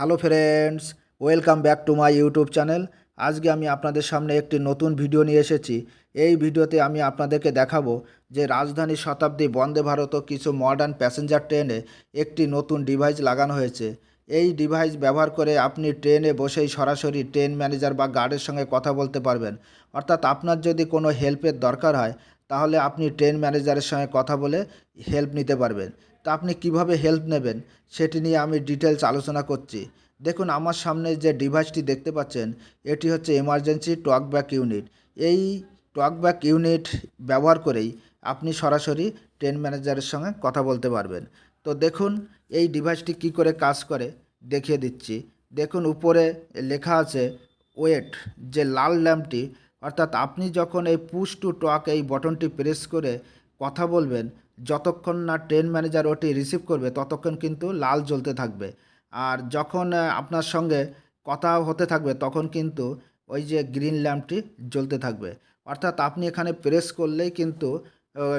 Hello friends, welcome back to my YouTube channel. আজকে আমি আপনাদের সামনে একটি নতুন ভিডিও নিয়ে এসেছি। এই ভিডিওতে আমি আপনাদেরকে দেখাবো যে রাজধানী শতাব্দী বন্দে ভারত কিছু মডার্ন প্যাসেঞ্জার ট্রেনে একটি নতুন ডিভাইস লাগানো হয়েছে। এই ডিভাইস ব্যবহার করে আপনি ট্রেনে বসেই সরাসরি ট্রেন ম্যানেজার বা গার্ডের সঙ্গে কথা বলতে পারবেন। অর্থাৎ আপনার যদি কোনো হেল্পের দরকার হয় তাহলে আপনি ট্রেন ম্যানেজারের সঙ্গে কথা বলে হেল্প নিতে পারবেন। তা আপনি কীভাবে হেল্প নেবেন সেটি নিয়ে আমি ডিটেলস আলোচনা করছি। দেখুন, আমার সামনে যে ডিভাইসটি দেখতে পাচ্ছেন, এটি হচ্ছে এমার্জেন্সি টকব্যাক ইউনিট এই টকব্যাক ইউনিট ব্যবহার করেই আপনি সরাসরি ট্রেন ম্যানেজারের সঙ্গে কথা বলতে পারবেন। তো দেখুন, এই ডিভাইসটি কি করে কাজ করে, দেখিয়ে দিচ্ছি। দেখুন, উপরে লেখা আছে ওয়েট যে লাল ল্যাম্পটি অর্থাৎ আপনি যখন এই পুশ টু টক এই বটনটি প্রেস করে কথা বলবেন, যতক্ষণ না ট্রেন ম্যানেজার ওটি রিসিভ করবে, ততক্ষণ কিন্তু লাল জ্বলতে থাকবে। আর যখন আপনার সঙ্গে কথা হতে থাকবে, তখন কিন্তু ওই যে গ্রিন ল্যাম্পটি জ্বলতে থাকবে। অর্থাৎ আপনি এখানে প্রেস করলেই কিন্তু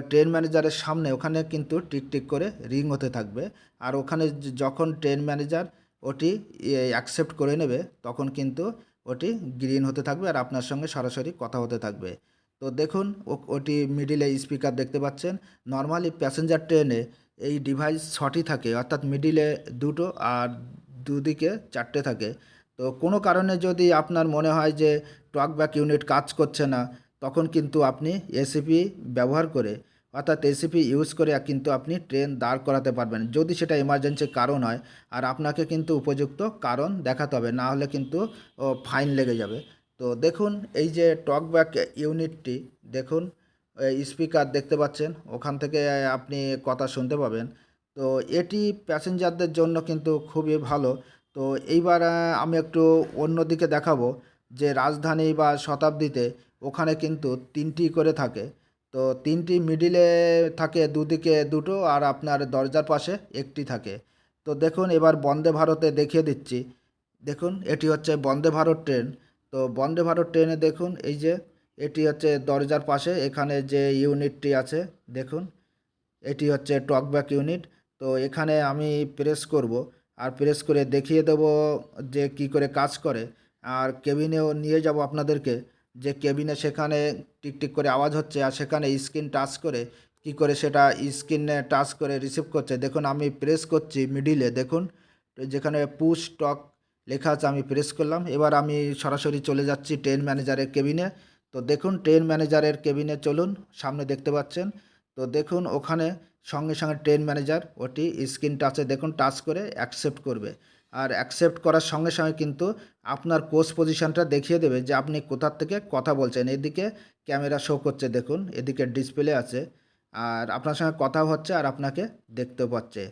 ট্রেন ম্যানেজারের সামনে ওখানে কিন্তু টিকটিক করে রিং হতে থাকবে। আর ওখানে যখন ট্রেন ম্যানেজার ওটি অ্যাকসেপ্ট করে নেবে, তখন কিন্তু ওটি গ্রিন হতে থাকবে আর আপনার সঙ্গে সরাসরি কথা হতে থাকবে। তো দেখুন ওটি মিডিলে স্পিকার দেখতে পাচ্ছেন। নর্মালি প্যাসেঞ্জার ট্রেনে এই ডিভাইস ছটি থাকে, অর্থাৎ মিডিলে দুটো আর দুদিকে চারটে থাকে। তো কোনো কারণে যদি আপনার মনে হয় যে টক টকব্যাক ইউনিট কাজ করছে না, তখন কিন্তু আপনি এসিপি ব্যবহার করে অর্থাৎ এসিপি ইউজ করে কিন্তু আপনি ট্রেন দাঁড় করাতে পারবেন। যদি সেটা এমার্জেন্সি কারণ হয় আর আপনাকে কিন্তু উপযুক্ত কারণ দেখাতে হবে, না হলে কিন্তু ফাইন লেগে যাবে। তো দেখুন, এই যে টকব্যাক ইউনিটটি, দেখুন স্পিকার দেখতে পাচ্ছেন, ওখান থেকে আপনি কথা শুনতে পাবেন। তো এটি প্যাসেঞ্জারদের জন্য কিন্তু খুবই ভালো। তো এইবার আমি একটু অন্যদিকে দেখাবো, যে রাজধানী বা শতাব্দীতে ওখানে কিন্তু তিনটি করে থাকে। তো তিনটি মিডিলে থাকে দুদিকে দুটো আর আপনার দরজার পাশে একটি থাকে। তো দেখুন, এবার বন্দে ভারতে দেখিয়ে দিচ্ছি। দেখুন, এটি হচ্ছে বন্দে ভারত ট্রেন। তো বন্দে ভারত ট্রেনে দেখুন, এই যে এটি হচ্ছে দরজার পাশে, এখানে যে ইউনিটটি আছে, দেখুন, এটি হচ্ছে টকব্যাক ইউনিট। তো এখানে আমি প্রেস করব আর প্রেস করে দেখিয়ে দেব যে কি করে কাজ করে। আর কেবিনেও নিয়ে যাব আপনাদেরকে। যে কেবিনে সেখানে টিকটিক করে আওয়াজ হচ্ছে আর সেখানে স্ক্রিন টাচ করে কি করে সেটা স্ক্রিনে টাচ করে রিসিভ করছে। দেখুন, আমি প্রেস করছি মিডিলে, দেখুন। যেখানে পুশ, টক লেখা আছে, আমি প্রেস করলাম। এবার আমি সরাসরি চলে যাচ্ছি ট্রেন ম্যানেজারের কেবিনে। তো দেখুন, ট্রেন ম্যানেজারের কেবিনে চলুন, সামনে দেখতে পাচ্ছেন। তো দেখুন, ওখানে সঙ্গে সঙ্গে ট্রেন ম্যানেজার, ওটি স্ক্রিন টাচে দেখুন, টাচ করে অ্যাকসেপ্ট করবে। আর অ্যাকসেপ্ট করার সঙ্গে সঙ্গে কিন্তু আপনার কোচ পজিশনটা দেখিয়ে দেবে যে আপনি কোথার থেকে কথা বলছেন। এদিকে ক্যামেরা শো করছে, দেখুন, এদিকে ডিসপ্লে আছে, আর আপনার সঙ্গে কথা হচ্ছে আর আপনাকে দেখতেও পাচ্ছে।